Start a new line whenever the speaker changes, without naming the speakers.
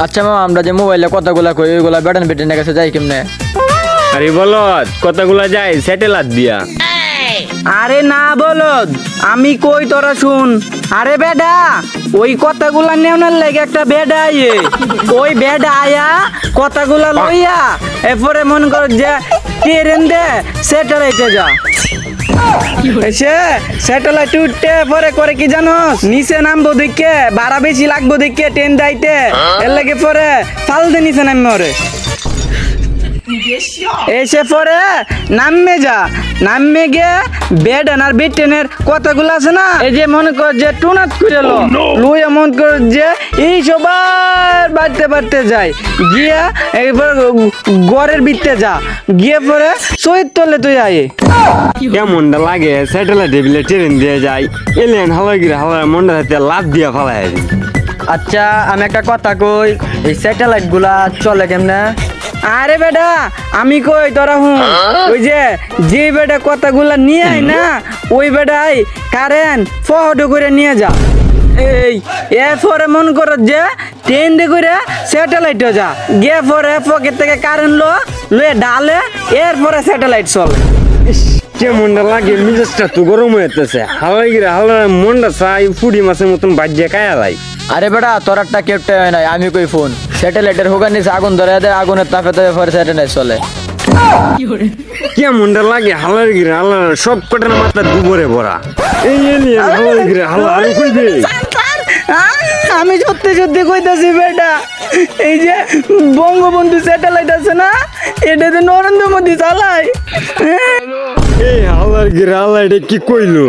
আচ্ছা মামা আমরা যে মোবাইলে কথাগুলা কই ওইগুলা বেটান বেটেনের কাছে যাই কেমনে?
আরে বলো কতগুলা যাই স্যাটেলাইট দিয়া।
আরে না বলদ আমি কই তোরা শুন? আরে বেডা ওই কথাগুলা নেওয়ার লাগে একটা বেডা আইয়ে। ওই বেডা আয়া কথাগুলা লইয়া এরপরে মন কর যে ট্রেন দে স্যাটেলাইটে যা। এসে স্যাটেলাইট উঠতে পরে করে কি জানো? নিচে নামবো দিকে ভাড়া বেশি লাগবো দিকে ট্রেন দাইতে এর লাগে পরে ফাল দে নিচে নামবো ওরে। এসে পরে নামবে যা নামবে গিয়ে বেড আর বেড টেনের কথাগুলো আছে না? এই যে মনে কর যে টুনাত করে লো লুইয়া মন কর যে এই সবার বাড়তে বাড়তে যায়। গিয়া এরপর গড়ের বিতে যা গিয়ে পরে শহীদ তলে তুই আয়ে।
কেমনটা লাগে? স্যাটেলাইট বিলে ট্রেন দিয়ে যায় এলিয়ান হালা গিরে হালা মনটা হাতে লাভ দিয়া ফালাই
আচ্ছা আমি একটা কথা কই এই স্যাটেলাইটগুলা চলে কেমনে?
আরে বেটা আমি কই তোরা হুম? ওই যে যে বেটা কথাগুলা নিয়ে আয় না ওই বেটাই কারেন্ট ফটো করে নিয়ে যা। এই এরপরে মন কর যে ট্রেন দিয়ে করে স্যাটেলাইটে যা। গিয়ে এ পকেট থেকে কারেন্ট লো লয়ে ডালে এরপরে স্যাটেলাইট চলে।
কেমনটা লাগে মিজাজটা তো গরম হয়ে যেতেছে হালা গিরে হালা মনটা চাই ফুডি মাছের মতন বাজ্যে কায়া লাই
আরে বেটা তোর একটা কেপটা হয় নাই আমি কই ফোন স্যাটেলাইটের হোগার নিচে আগুন ধরে দেয় আগুনের তাপে তাপে পরে স্যাটেলাইট চলে।
কেমনটা লাগে হালার গিরে হালা সব কটার মাথা দুবরে ভরা। এই এলিয়ান হালার গিরে হালা আরে কইবে
আমি সত্যি সত্যি কইতাছি বেটা এই যে বঙ্গবন্ধু স্যাটেলাইট আছে না এটাতে নরেন্দ্র মোদী চালায়। হ্যাঁ?
এই হালার গিরে হালা এটা কি কইলো?